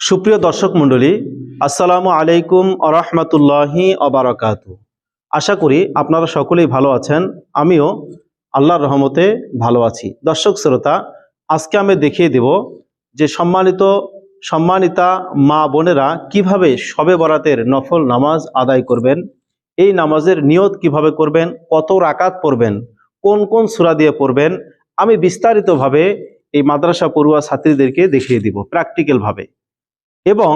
সুপ্রিয় দর্শক মণ্ডলী, আসসালামু আলাইকুম আরহামতুল্লাহি অবরাকাত আশা করি আপনারা সকলেই ভালো আছেন, আমিও আল্লাহর রহমতে ভালো আছি। দর্শক শ্রোতা, আজকে আমি দেখিয়ে দেব যে সম্মানিত, সম্মানিতা মা বোনেরা কীভাবে শবে বরাতের নফল নামাজ আদায় করবেন, এই নামাজের নিয়ত কীভাবে করবেন, কত রাকাত পড়বেন, কোন কোন সূরা দিয়ে পড়বেন, আমি বিস্তারিতভাবে এই মাদ্রাসা পড়ুয়া ছাত্রীদেরকে দেখিয়ে দিব প্র্যাকটিক্যালভাবে এবং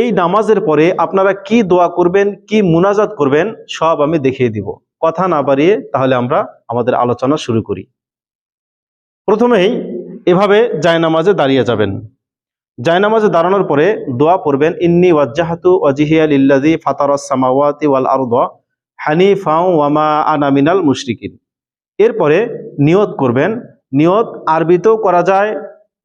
এই নামাজের পরে আপনারা কি দোয়া করবেন, কি মুনাজাত করবেন, সব আমি দেখিয়ে দিব। কথা না বাড়িয়ে তাহলে আমরা আমাদের আলোচনা শুরু করি। প্রথমেই এভাবে জায়নামাজে দাঁড়িয়ে যাবেন। জায়নামাজে দাঁড়ানোর পরে দোয়া পড়বেন, ইন্নি ওয়াজ্জাহাতু ওয়াজিহিয়া লিল্লাযী ফাতারাস সামাওয়াতি ওয়াল আরদা হানিফাও ওয়ামা আনা মিনাল মুশরিকিন। এরপরে নিয়ত করবেন, নিয়ত আরবিতেও করা যায়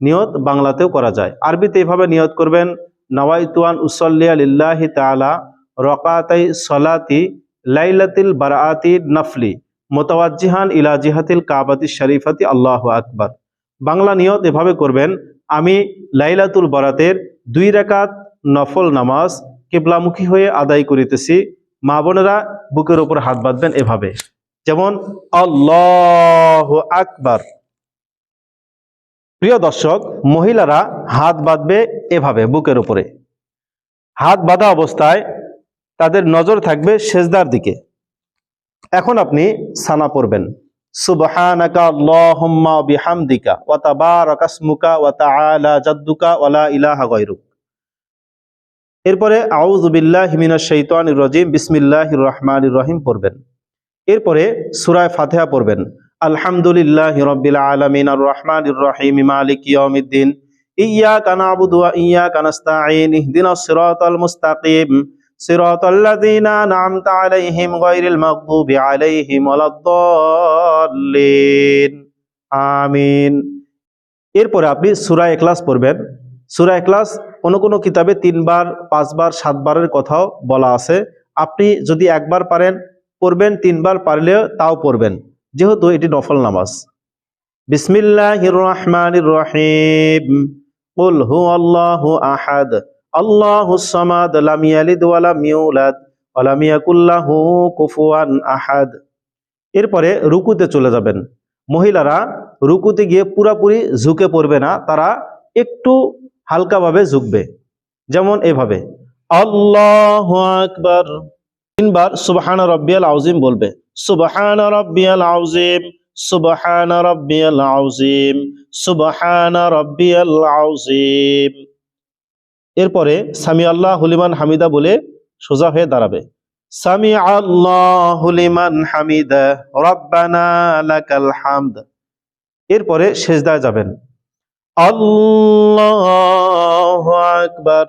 নিয়ত বাংলাতেও করা যায়। আরবিতে এভাবে নিয়ত করবেন, নওয়াইতুয়ান উসল্লিয়া লিল্লাহি তাআলা রকাতাই সলাতি লাইলাতিল বারাআতি নফলি মোতাওয়াজ্জিহান ইলা জিহাতিল কাবাতি শরীফাতি আল্লাহ আকবার। বাংলা নিয়ত এভাবে করবেন, আমি লাইলাতুল বরাতের দুই রাকাত নফল নামাজ কেবলামুখী হয়ে আদায় করিতেছি। মা বোনেরা বুকের উপর হাত বাঁধবেন এভাবে। যেমন, আল্লাহ আকবার। প্রিয় দর্শক, মহিলারা হাত বাঁধবে এভাবে বুকের উপরে। হাত বাঁধা অবস্থায় তাদের নজর থাকবে সেজদার দিকে। এখন আপনি সানা পড়বেন। এরপরে আউযু বিল্লাহি মিনাশ রহিম পড়বেন। এরপরে সূরা ফাতিহা পড়বেন। আলহামদুলিল্লাহি রাব্বিল আলামিন আর রহমানির রহিম, মালিক ইয়াউমিদ্দিন। ইয়াকা না'বুদু ওয়া ইয়াকা নাস্তাঈন, ইহদিনাস সিরাতাল মুস্তাকিম। সিরাতাল লাযীনা আন'আমতা আলাইহিম গায়রিল মাগদুবি আলাইহিম ওয়ালাদ-দাল্লিন। আমিন। এরপরে আপনি সূরা ইখলাস পড়বেন। সূরা ইখলাস কোন কোন কিতাবে তিনবার, পাঁচবার, সাতবারের কথাও বলা আছে। আপনি যদি একবার পারেন, পড়বেন, তিনবার পারলেও তাও পড়বেন। যেহেতু এটি নফল নামাজ। বিসমিল্লাহির রহমানির রহিম। হুয়াল্লাহু আহাদ। আল্লাহুস সামাদ লাম ইয়ালিদ ওয়া লাম ইউলাদ ওয়া লাম ইয়াকুল লাহু কুফুয়ান আহাদ। এরপরে রুকুতে চলে যাবেন। মহিলারা রুকুতে গিয়ে পুরাপুরি ঝুঁকে পড়বে না, তারা একটু হালকাভাবে ঝুঁকবে। যেমন এভাবে, আল্লাহু আকবার। তিনবার সুবহান রব্বিয়াল আউজিম বলবে সুবহান রব্বিয়াল আউজিম সুবহান রব্বিয়াল আউজিম সুবহান রব্বিয়াল আউজিম এরপরে সামি আল্লাহ হুলিমান হামিদা বলে সোজা হয়ে দাঁড়াবে। সামি আল্লাহ হুলিমান হামিদা, রব্বানা লাকাল হামদ। এরপরে সেজদায় যাবেন। আল্লাহু আকবার।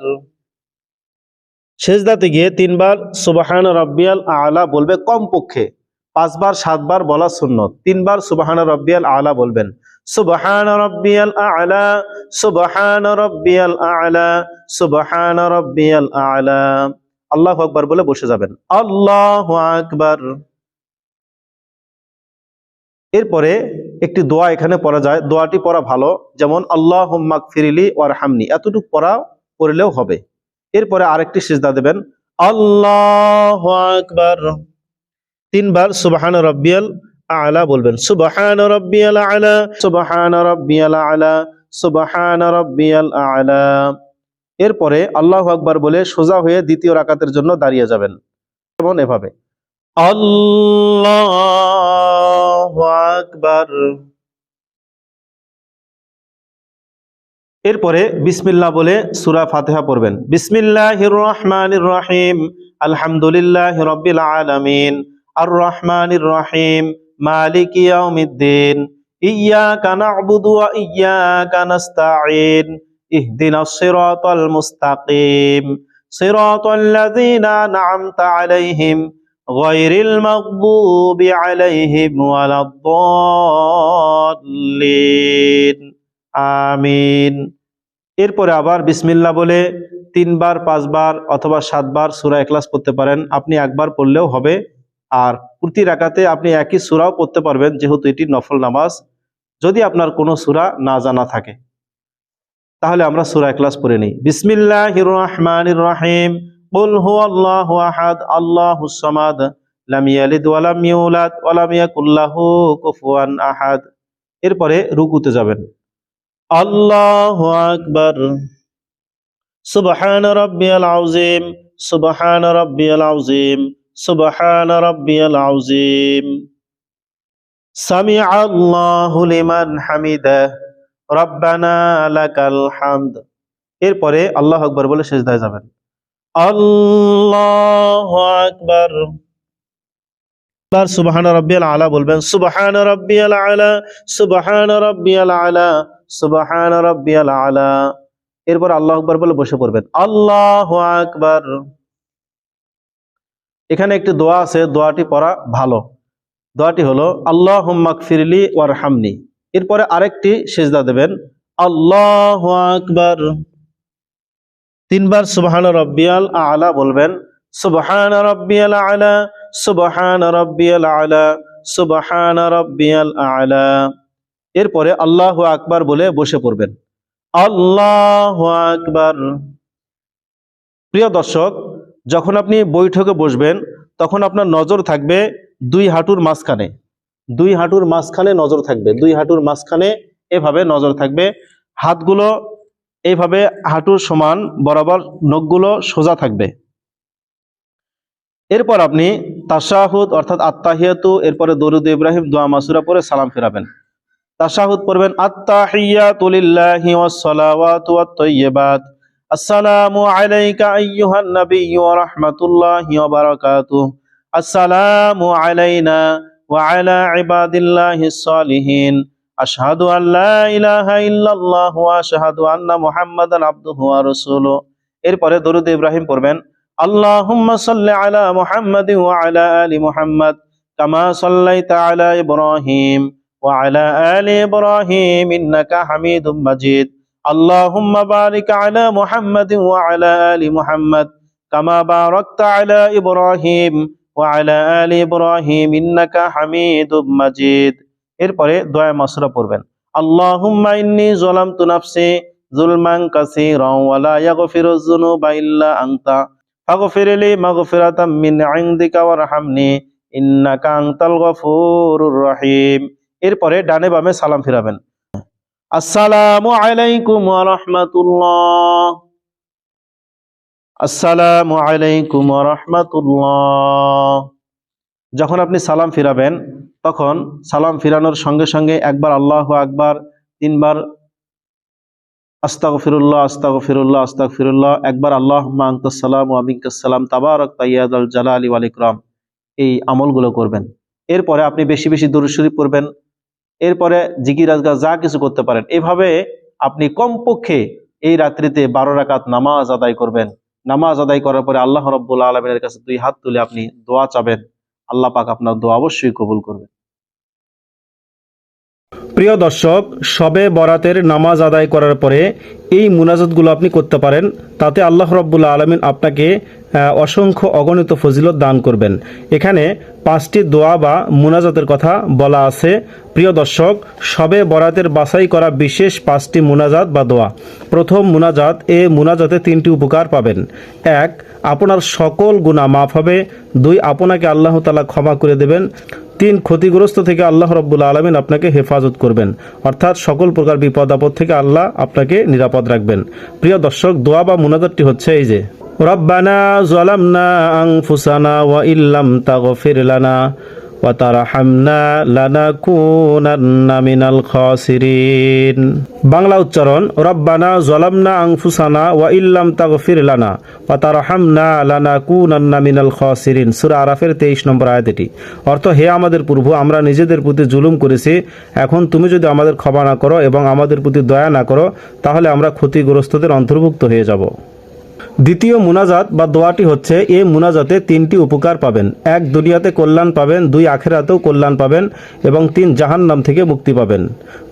সেজদাতে গিয়ে তিনবার সুবাহান রব্বিয়াল আলা বলবে কমপক্ষে। পাঁচবার, সাতবার বলা সুন্নত। তিনবার সুবাহান রব্বিয়াল আলা বলবেন। সুবহান রব্বিয়াল আলা, সুবহান রব্বিয়াল আলা, সুবহান রব্বিয়াল আলা। আল্লাহু আকবার বলে বসে যাবেন। আল্লাহু আকবার। এরপরে একটি দোয়া এখানে পড়া যায়। দোয়াটি পড়া ভালো। যেমন আল্লাহ হুম্মাক ফিরিলি ওয়ার হামনি এতটুকু পড়া পড়লেও হবে। এরপরে আরেকটি সিজদা দেবেন। আল্লাহ আকবার। তিনবার সুবাহান রব্বিয়াল আলা বলবেন। সুবহান রব্বিয়াল আলা, সুবহান রব্বিয়াল আলা, সুবহান রব্বিয়াল আলা। এরপরে আল্লাহ আকবার বলে সোজা হয়ে দ্বিতীয় রাকাতের জন্য দাঁড়িয়ে যাবেন। যেমন এভাবে। আকবার। এরপরে বিসমিল্লাহ বলে সূরা ফাতিহা পড়বেন। বিসমিল্লাহির রহমানির রহিম। আলহামদুলিল্লাহি রাব্বিল আলামিন। আর রহমানির রহিম মালিক ইয়াউমিদ্দিন ইয়াকা না'বুদু ওয়া ইয়াকা নাস্তাঈন ইহদিনাস সিরাতাল মুস্তাকিম সিরাতাল লাযীনা আন'আমতা আলাইহিম গায়রিল মাগদুবি আলাইহিম ওয়ালাদ-দাল্লিন আমিন এরপরে আবার বিসমিল্লা বলে তিনবার, পাঁচবার অথবা সাতবার সুরা এক্লাস পড়তে পারেন। আপনি একবার পড়লেও হবে। আর প্রতি রাকাতে আপনি একই সুরাও পড়তে পারবেন, যেহেতু এটি নফল নামাজ, যদি আপনার কোনো সুরা না জানা থাকে। তাহলে আমরা সূরা ক্লাস পড়ে নিই। বিসমিল্লাহির রহমানির রহিম। ওয়া লাম ইয়াকুল লাহু কুফুয়ান আহাদ। এরপরে রুকুতে যাবেন। আল্লাহু আকবার। সুবহান রাব্বিয়াল আযীম। সামিআ আল্লাহু লিমান হামিদা। রব্বানা লাকাল হামদ। এরপরে আল্লাহ আকবার বলে সেজদায় যাবেন। আল্লাহু আকবার। বার সুবহান রাব্বিয়াল আলা বলবেন, সুবহান রাব্বিয়াল আলা, সুবহান রাব্বিয়াল আলা, সুবহান রাব্বিয়াল আলা। এরপর আল্লাহ আকবার বলে বসে পড়বেন, আল্লাহু আকবার। এখানে একটি দোয়া আছে, দোয়াটি পড়া ভালো। দোয়াটি হলো আল্লাহ ফিরলি ওয়ার হামনি এরপরে আরেকটি সেজদা দেবেন, আল্লাহ আকবার। তিনবার সুবহান রব্বিয়াল আলা বলবেন, সুবহান রব্বিয়াল আলা, সুবহান রব্বিয়াল আলা, সুবহান রব্বিয়াল আলা। এরপরে আল্লাহ আকবার বলে বসে পড়বেন, আল্লাহ আকবার। প্রিয় দর্শক যখন আপনি বৈঠকে বসবেন, তখন আপনার নজর থাকবে দুই হাঁটুর মাঝখানে। দুই হাঁটুর মাঝখানে নজর থাকবে। দুই হাঁটুর মাঝখানে এভাবে নজর থাকবে। হাতগুলো এইভাবে হাঁটুর সমান বরাবর নখগুলো সোজা থাকবে। এরপর আপনি তাশাহুদ অর্থাৎ আত্তাহিয়াতু, এরপরে দরুদ ইব্রাহিম, দোয়া মাসুরা পরে সালাম ফেরাবেন। তাশাহুদ পড়বেন, আত্তাহিয়াতু লিল্লাহি ওয়াস সালাওয়াতু আসসালামু আলাইকা আইয়ুহান নাবিয়্যু ওয়া রাহমাতুল্লাহি ওয়া বারাকাতুহু। আসসালামু আলাইনা ওয়া আলা ইবাদিল্লাহিস সালিহিন। আশহাদু আন লা ইলাহা ইল্লাল্লাহ ওয়া আশহাদু আন্না মুহাম্মাদান আবদুহু ওয়া রাসূলুহু। এরপরে দরুদ ইব্রাহিম পড়বেন, আল্লাহুম্মা সাল্লি আলা মুহাম্মাদি ওয়া আলা আলি মুহাম্মাদ কামা সাল্লাইতা আলা ইব্রাহিম ওয়া আলা আলি ইব্রাহিম ইন্নাকা হামিদুম মাজিদ। আলা মুহাম্মাদি ওয়া আলা আলি মুহাম্মাদ, কামা বারাকতা আলা ইব্রাহিম ওয়া আলা আলি ইব্রাহিম, ইন্নাকা হামিদুম মাজিদ। এরপরে দোয়া মাসুরা পড়বেন। আল্লাহুম্মা ইন্নী যালামতু নাফসি যুলমান কাসীরান ওয়া লা ইয়াগফিরুয যুনুবা ইল্লা আনতা, ফাগফির লি মাগফিরাতাম মিন ইনদিকা ওয়ারহামনি, ইন্নাকা আনতাল গফুরুর রহিম। এরপরে ডানে বামে সালাম ফিরাবেন। আসসালামু আলাইকুম রাহমাতুল্লাহ। আসসালামু আলাইকুম রাহমাতুল্লাহ। যখন আপনি সালাম ফিরাবেন, তখন সালাম ফিরানোর সঙ্গে সঙ্গে একবার আল্লাহ আকবার, তিনবার আস্তাগফিরুল্লাহ আস্তাগফিরুল্লাহ আস্তাগফিরুল্লাহ, একবার আল্লাহ আনতাসালাম ওয়া মিনকাসসালাম তাবারাক তাইয়াদ আল জালালি ওয়াল ইকরাম। এই আমলগুলো করবেন। এরপরে আপনি বেশি বেশি দরুদ শরীফ পড়বেন। এরপরে জিকির রাজগা যা কিছু করতে পারেন। এভাবে আপনি কমপক্ষে এই রাত্রিতে বারো রাকাত নামাজ আদায় করবেন। নামাজ আদায় করার পরে আল্লাহ রব্বুল্লা আলমের কাছে দুই হাত তুলে আপনি দোয়া চাবেন। আল্লাহ পাক আপনার দোয়া অবশ্যই কবুল করবেন। প্রিয় দর্শক সবে বরাতের নামাজ আদায় করার পরে এই মুনাজাতগুলো আপনি করতে পারেন। তাতে আল্লাহ রব্বুল্লা আলমিন আপনাকে অসংখ্য অগণিত ফজিলত দান করবেন। এখানে পাঁচটি দোয়া বা মুনাজাতের কথা বলা আছে। প্রিয় দর্শক সবে বরাতের বাছাই করা বিশেষ পাঁচটি মুনাজাত বা দোয়া। প্রথম মুনাজাত, এ মুনাজাতে তিনটি উপকার পাবেন। এক, আপনার সকল গুণা মাফ হবে। দুই, আপনাকে আল্লাহ তালা ক্ষমা করে দেবেন। তিন ক্ষতিগ্রস্ত থেকে আল্লাহ রব্বুল আলমিন আপনাকে হেফাজত করবেন। অর্থাৎ সকল প্রকার বিপদ আপদ থেকে আল্লাহ আপনাকে নিরাপদ রাখবেন। প্রিয় দর্শক, দোয়া বা মুনাজাতটি হচ্ছে এই যে, রব্বানা আং ফুসানা ওয়া ইল্লাম তাগফির লানা ওয়া তারহামনা লানাকুনান্না মিনাল খাসিরিন বাংলা উচ্চারণ, রব্বানা জালামনা আনফুসানা ওয়া ইল্লাম তাগফির লানা ওয়া তারহামনা লানাকুনান্না মিনাল খাসিরিন। সূরা আরাফের 23 নম্বর আয়াত এটি অর্থ, হে আমাদের প্রভু, আমরা নিজেদের প্রতি জুলুম করেছি। এখন তুমি যদি আমাদের ক্ষমা না করো এবং আমাদের প্রতি দয়া না করো, তাহলে আমরা ক্ষতিগ্রস্তদের অন্তর্ভুক্ত হয়ে যাব। দ্বিতীয় মুনাজাত বা দোয়াটি হচ্ছে এই মুনাজাতে তিনটি উপকার পাবেন এক দুনিয়াতে কল্যাণ পাবেন দুই আখেরাতেও কল্যাণ পাবেন এবং তিন জাহান্নাম থেকে মুক্তি পাবেন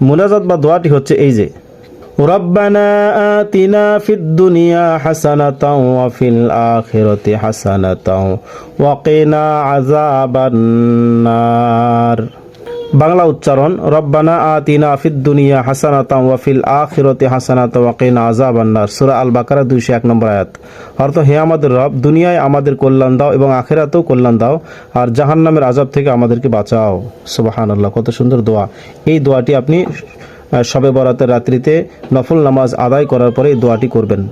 মুনাজাত বা দোয়াটি হচ্ছে এই যে ربنا آتنا في الدنيا حسنة وفي الآخرة حسنة وقنا عذاب النار বাংলা উচ্চারণ, রব্বানা আতিনা ফিদ দুনিয়া হাসানাতাম ওয়াফিল আখিরতি হাসানাত ওয়াকিনা আযাবান্নার সূরা আল বাকারা 201 নম্বর আয়াত। অর্থ, হে আমাদের রব, দুনিয়ায় আমাদের কল্যাণ দাও এবং আখিরাতেও কল্যাণ দাও আর জাহান্নামের আযাব থেকে আমাদেরকে বাঁচাও। সুবহানাল্লাহ, কত সুন্দর দোয়া। এই দোয়াটি আপনি শবে বরাতের রাত্রিতে নফল নামাজ আদায় করার পরে এই দোয়াটি করবেন।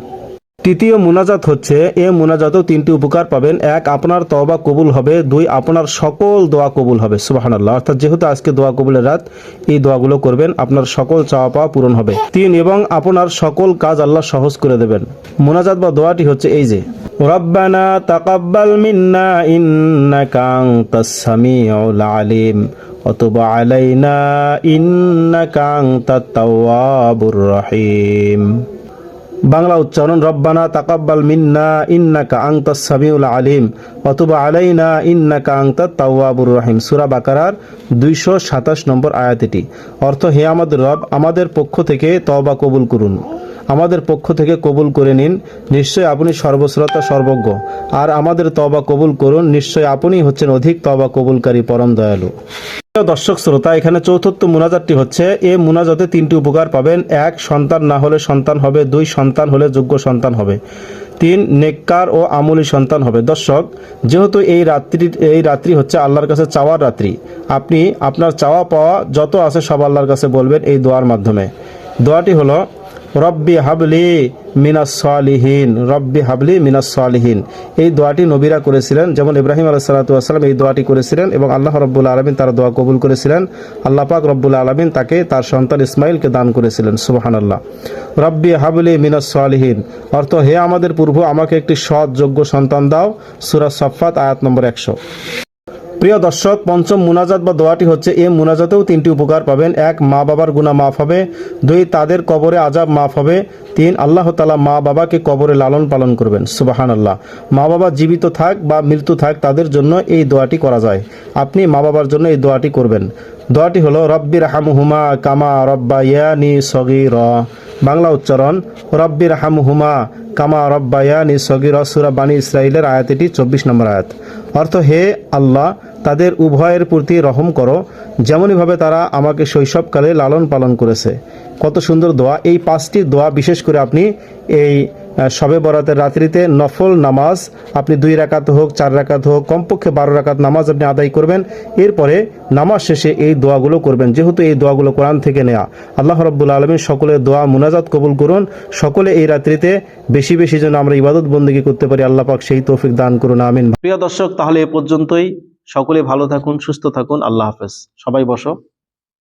তৃতীয় মুনাজাত হচ্ছে, এ মুনাজাতও তিনটি উপকার পাবেন। এক, আপনার তবা কবুল হবে। দুই, আপনার সকল দোয়া কবুল হবে। সুবাহানাল্লাহ। অর্থাৎ যেহেতু আজকে দোয়া কবুলের রাত, এই দোয়াগুলো করবেন, আপনার সকল চাওয়া পাওয়া পূরণ হবে। তিন, এবং আপনার সকল কাজ আল্লাহ সহজ করে দেবেন। মুনাজাত বা দোয়াটি হচ্ছে এই যে, রব্বানা তাকাব্বাল মিন্না ইন্নাকা আনতাস সামিউল আলিম। অতব আলাইনা ইন্নাকা আনতাত তাওয়াবুর রহিম। বাংলা উচ্চারণ, রব্বানা তাকাব্বাল মিন্না ইন্নাকা আংতাস সামিউল আলিম অথবা আলাইনা ইন্নাকা আংতা তাওয়াবুর রাহিম। সুরা বাকারার দুইশো সাতাশ নম্বর আয়াতিটি অর্থ, হে আমাদের রব, আমাদের পক্ষ থেকে তওবা কবুল করুন। আমাদের পক্ষ থেকে কবুল করে নিন। নিশ্চয় আপনি সর্বশ্রোতা, সর্বজ্ঞ। আর আমাদের তওবা কবুল করুন। নিশ্চয় আপনি হচ্ছেন অধিক তওবা কবুলকারী, পরম দয়ালু। দর্শক, শ্রোতা, এখানে চতুর্থ মুনাজাতটি হচ্ছে, এ মুনাজাতে তিনটি উপকার পাবেন। এক, সন্তান না হলে সন্তান হবে। দুই, সন্তান হলে যোগ্য সন্তান হবে। তিন, নেককার ও আমলি সন্তান হবে। দর্শক, যেহেতু এই রাত্রি এই রাত্রি হচ্ছে আল্লাহর কাছে চাওয়ার রাত্রি, আপনি আপনার চাওয়া পাওয়া যত আছে সব আল্লাহর কাছে বলবেন এই দোয়ার মাধ্যমে। দোয়াটি হলো রব্বি হাবলি মিনাস সালিহীন, রব্বি হাবলি মিনাস সালিহীন। এই দোয়াটি নবীরা করেছিলেন, যেমন ইব্রাহিম আলাহ সাল্লাম এই দোয়াটি করেছিলেন এবং আল্লাহ রব্বুল আলমিন তার দোয়া কবুল করেছিলেন। আল্লাহ পাক রব্বুল আলমিন তাকে তার সন্তান ইসমাইলকে দান করেছিলেন সুবাহান আল্লাহ রব্বি হাবলি মিনাস সালিহীন, অর্থ হে আমাদের পূর্ব, আমাকে একটি সৎ, যোগ্য সন্তান দাও। সুরা সফাত আয়াত নম্বর একশো। প্রিয় দর্শক, পঞ্চম মুনাজাত বা দোয়াটি হচ্ছে, এ মুনাজাতেও তিনটি উপকার পাবেন। এক, মা বাবার গুণা মাফ হবে। দুই, তাদের কবরে আজাব মাফ হবে। তিন, আল্লাহ তালা মা বাবাকে কবরে লালন পালন করবেন। সুবাহান আল্লাহ মা বাবা জীবিত থাক বা মৃত্যু থাক, তাদের জন্য এই দোয়াটি করা যায়। আপনি মা বাবার জন্য এই দোয়াটি করবেন। দোয়াটি হলো রব্বির হামহুমা কামা রব্বা ইয়ানি সগির। বাংলা উচ্চারণ রব্বির হামহুমা কামা রব্বায়ানি সগির সুরা বানী ইসরাইলের আয়াতিটি চব্বিশ নম্বর আয়াত। অর্থ, হে আল্লাহ, তাদের উভয়ের প্রতি রহম করো। যেমনইভাবে তারা আমাকে শৈশবকালে লালন পালন করেছে। কত সুন্দর দোয়া। এই পাঁচটি দোয়া বিশেষ করে আপনি এই শবে বরাতের রাত্রিতে নফল নামাজ, আপনি দুই রাকাত হোক, চার রাকাত হোক, কমপক্ষে বারো রাকাত নামাজ আপনি আদায় করবেন। এরপরে নামাজ শেষে এই দোয়াগুলো করবেন। যেহেতু এই দোয়াগুলো কোরআন থেকে নেওয়া আল্লাহ রব্বুল আলমী সকলের দোয়া মুনাজাত কবুল করুন। সকলে এই রাত্রিতে বেশি বেশি যেন আমরা ইবাদত বন্দী করতে পারি, আল্লাহ পাক সেই তৌফিক দান করুন, আমিন। প্রিয় দর্শক, তাহলে এ পর্যন্তই। সকলে ভালো থাকুন, সুস্থ থাকুন। আল্লাহ হাফেজ। সবাই বসো।